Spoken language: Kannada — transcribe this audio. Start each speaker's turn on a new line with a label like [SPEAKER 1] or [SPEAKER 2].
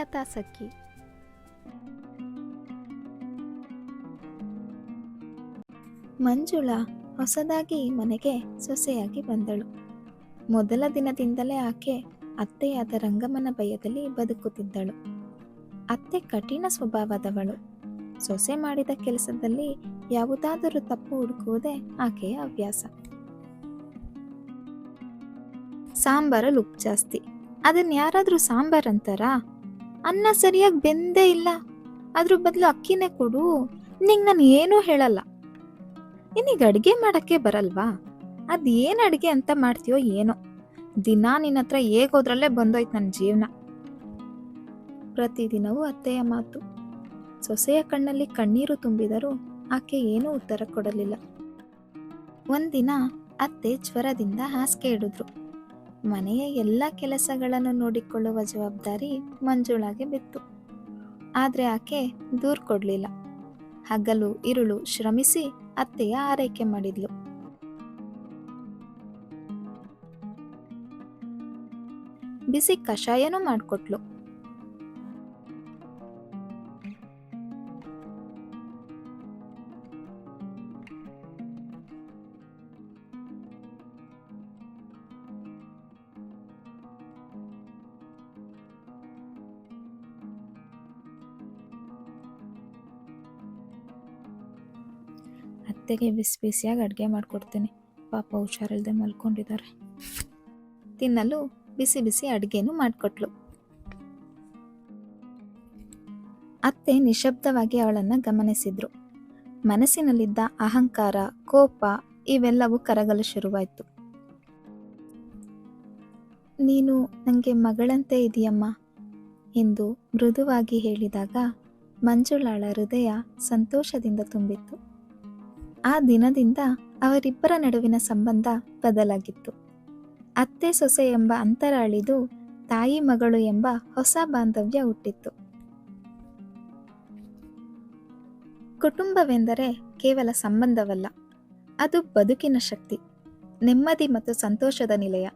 [SPEAKER 1] ಕಥಾ ಸಖಿ ಮಂಜುಳಾ ಹೊಸದಾಗಿ ಮನೆಗೆ ಸೊಸೆಯಾಗಿ ಬಂದಳು. ಮೊದಲ ದಿನದಿಂದಲೇ ಆಕೆ ಅತ್ತೆಯಾದ ರಂಗಮ್ಮನ ಭಯದಲ್ಲಿ ಬದುಕುತ್ತಿದ್ದಳು. ಅತ್ತೆ ಕಠಿಣ ಸ್ವಭಾವದವಳು. ಸೊಸೆ ಮಾಡಿದ ಕೆಲಸದಲ್ಲಿ ಯಾವುದಾದರೂ ತಪ್ಪು ಹುಡುಕುವುದೇ ಆಕೆಯ ಹವ್ಯಾಸ. ಸಾಂಬಾರಲ್ಲಿ ಉಪ್ಪು ಜಾಸ್ತಿ. ಅದನ್ನ ಯಾರಾದ್ರೂ ಸಾಂಬಾರ್ ಅಂತಾರಾ? ಅನ್ನ ಸರಿಯಾಗಿ ಬೆಂದೇ ಇಲ್ಲ. ಅದ್ರ ಬದಲು ಅಕ್ಕಿನೇ ಕೊಡು. ನಿಂಗೆ ನಾನು ಏನೂ ಹೇಳಲ್ಲ. ನಿನಗೆ ಅಡುಗೆ ಮಾಡೋಕ್ಕೆ ಬರಲ್ವಾ? ಅದೇನು ಅಡುಗೆ ಅಂತ ಮಾಡ್ತೀಯೋ ಏನೋ. ದಿನ ನಿನ್ನ ಹತ್ರ ಹೇಗೋದ್ರಲ್ಲೇ ಬಂದೋಯ್ತು ನನ್ನ ಜೀವನ. ಪ್ರತಿದಿನವೂ ಅತ್ತೆಯ ಮಾತು. ಸೊಸೆಯ ಕಣ್ಣಲ್ಲಿ ಕಣ್ಣೀರು ತುಂಬಿದರೂ ಆಕೆ ಏನೂ ಉತ್ತರ ಕೊಡಲಿಲ್ಲ. ಒಂದಿನ ಅತ್ತೆ ಜ್ವರದಿಂದ ಹಾಸಿಗೆ ಹಿಡಿದ್ರು. ಮನೆಯ ಎಲ್ಲ ಕೆಲಸಗಳನ್ನು ನೋಡಿಕೊಳ್ಳುವ ಜವಾಬ್ದಾರಿ ಮಂಜುಳಾಗೆ ಬಿತ್ತು. ಆದರೆ ಆಕೆ ದೂರ್ ಕೊಡ್ಲಿಲ್ಲ. ಹಗಲು, ಇರುಳು ಶ್ರಮಿಸಿ ಅತ್ತೆಯ ಆರೈಕೆ ಮಾಡಿದ್ಲು. ಬಿಸಿ ಕಷಾಯನೂ ಮಾಡಿಕೊಟ್ಲು. ಅತ್ತೆಗೆ ಬಿಸಿ ಬಿಸಿಯಾಗಿ ಅಡುಗೆ ಮಾಡಿಕೊಡ್ತೀನಿ. ಪಾಪ ಹುಷಾರಿಲ್ಲದೆ ಮಲ್ಕೊಂಡಿದ್ದಾರೆ. ತಿನ್ನಲು ಬಿಸಿ ಬಿಸಿ ಅಡುಗೆನೂ ಮಾಡಿಕೊಟ್ಲು. ಅತ್ತೆ ನಿಶಬ್ದವಾಗಿ ಅವಳನ್ನು ಗಮನಿಸಿದ್ರು. ಮನಸ್ಸಿನಲ್ಲಿದ್ದ ಅಹಂಕಾರ, ಕೋಪ ಇವೆಲ್ಲವೂ ಕರಗಲು ಶುರುವಾಯಿತು. ನೀನು ನನಗೆ ಮಗಳಂತೆ ಇದೆಯಮ್ಮ ಎಂದು ಮೃದುವಾಗಿ ಹೇಳಿದಾಗ ಮಂಜುಳಾಳ ಹೃದಯ ಸಂತೋಷದಿಂದ ತುಂಬಿತ್ತು. ಆ ದಿನದಿಂದ ಅವರಿಬ್ಬರ ನಡುವಿನ ಸಂಬಂಧ ಬದಲಾಗಿತ್ತು. ಅತ್ತೆ ಸೊಸೆ ಎಂಬ ಅಂತರ ಅಳಿದು ತಾಯಿ ಮಗಳು ಎಂಬ ಹೊಸ ಬಾಂಧವ್ಯ ಹುಟ್ಟಿತ್ತು. ಕುಟುಂಬವೆಂದರೆ ಕೇವಲ ಸಂಬಂಧವಲ್ಲ, ಅದು ಬದುಕಿನ ಶಕ್ತಿ, ನೆಮ್ಮದಿ ಮತ್ತು ಸಂತೋಷದ ನಿಲಯ.